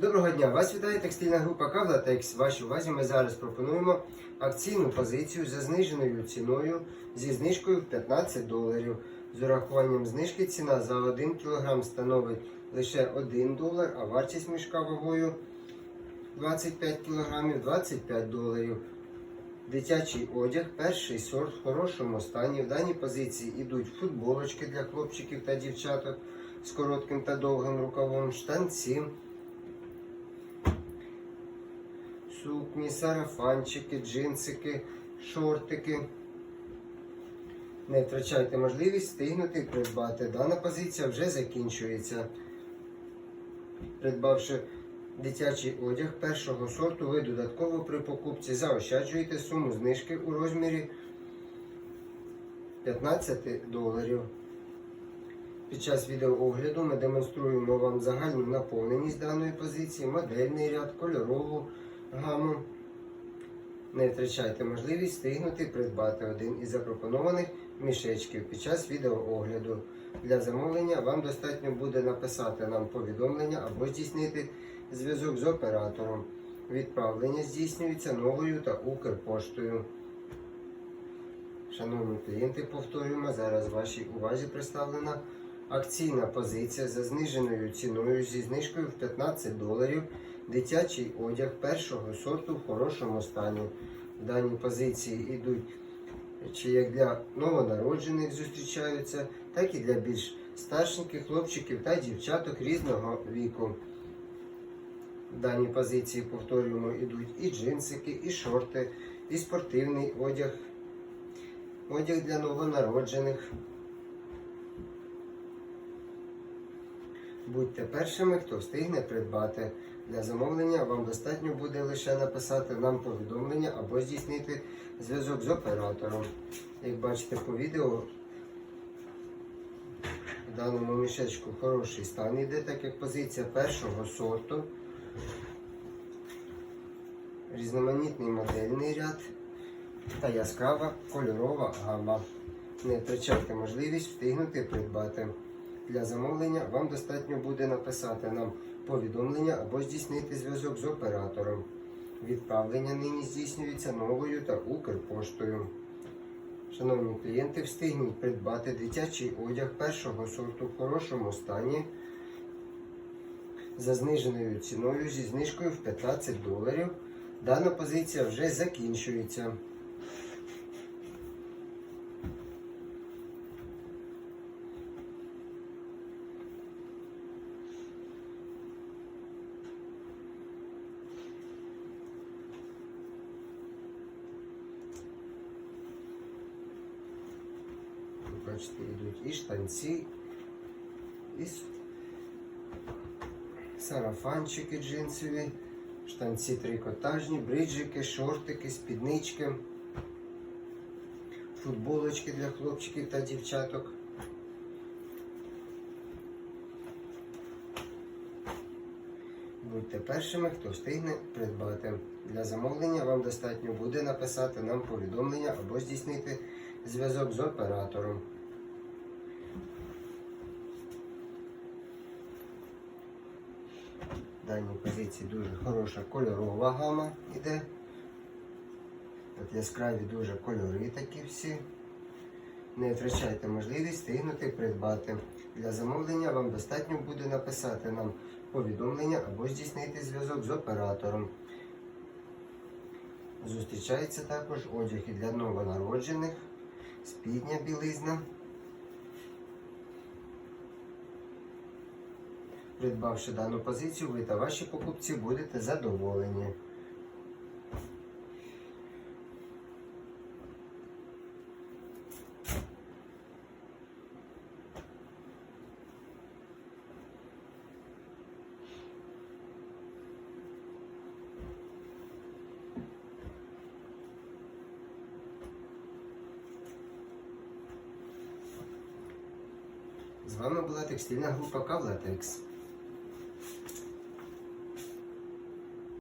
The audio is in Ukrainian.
Доброго дня! Вас вітає текстильна група Кавлатекс. Вашій увазі ми зараз пропонуємо акційну позицію за зниженою ціною зі знижкою в 15 доларів. З урахуванням знижки ціна за 1 кг становить лише 1 долар, а вартість мішка вагою 25 кг 25 доларів. Дитячий одяг, перший сорт в хорошому стані. В даній позиції йдуть футболочки для хлопчиків та дівчаток з коротким та довгим рукавом, штанці. Сукні, сарафанчики, джинсики, шортики. Не втрачайте можливість встигнути придбати. Дана позиція вже закінчується. Придбавши дитячий одяг першого сорту, ви додатково при покупці заощаджуєте суму знижки у розмірі 15 доларів. Під час відеоогляду ми демонструємо вам загальну наповненість даної позиції, модельний ряд, кольорову гаму. Не втрачайте можливість встигнути придбати один із запропонованих мішечків під час відеоогляду. Для замовлення вам достатньо буде написати нам повідомлення або здійснити зв'язок з оператором. Відправлення здійснюється новою та Укрпоштою. Шановні клієнти, повторюємо, зараз вашій увазі представлена акційна позиція за зниженою ціною зі знижкою в 15 доларів. Дитячий одяг першого сорту в хорошому стані. В даній позиції йдуть чи як для новонароджених зустрічаються, так і для більш старшеньких хлопчиків та дівчаток різного віку. В даній позиції, повторюємо, йдуть і джинсики, і шорти, і спортивний одяг, одяг для новонароджених. Будьте першими, хто встигне придбати. Для замовлення вам достатньо буде лише написати нам повідомлення або здійснити зв'язок з оператором. Як бачите по відео, в даному мішечку хороший стан йде, так як позиція першого сорту, різноманітний модельний ряд та яскрава кольорова гама. Не втрачайте можливість встигнути придбати. Для замовлення вам достатньо буде написати нам повідомлення або здійснити зв'язок з оператором. Відправлення нині здійснюється новою та Укрпоштою. Шановні клієнти, встигніть придбати дитячий одяг першого сорту в хорошому стані за зниженою ціною зі знижкою в 15 доларів. Дана позиція вже закінчується. Бачите, йдуть і штанці, і сарафанчики джинсові, штанці трикотажні, бриджики, шортики, спіднички, футболочки для хлопчиків та дівчаток. Будьте першими, хто встигне придбати. Для замовлення вам достатньо буде написати нам повідомлення або здійснити зв'язок з оператором. В даній позиції дуже хороша кольорова гама йде. От яскраві дуже кольори такі всі. Не втрачайте можливість встигнути придбати. Для замовлення вам достатньо буде написати нам повідомлення або здійснити зв'язок з оператором. Зустрічається також одяг і для новонароджених, спідня білизна. Придбавши дану позицію, ви та ваші покупці будете задоволені. З вами була текстильна група Кавлатекс.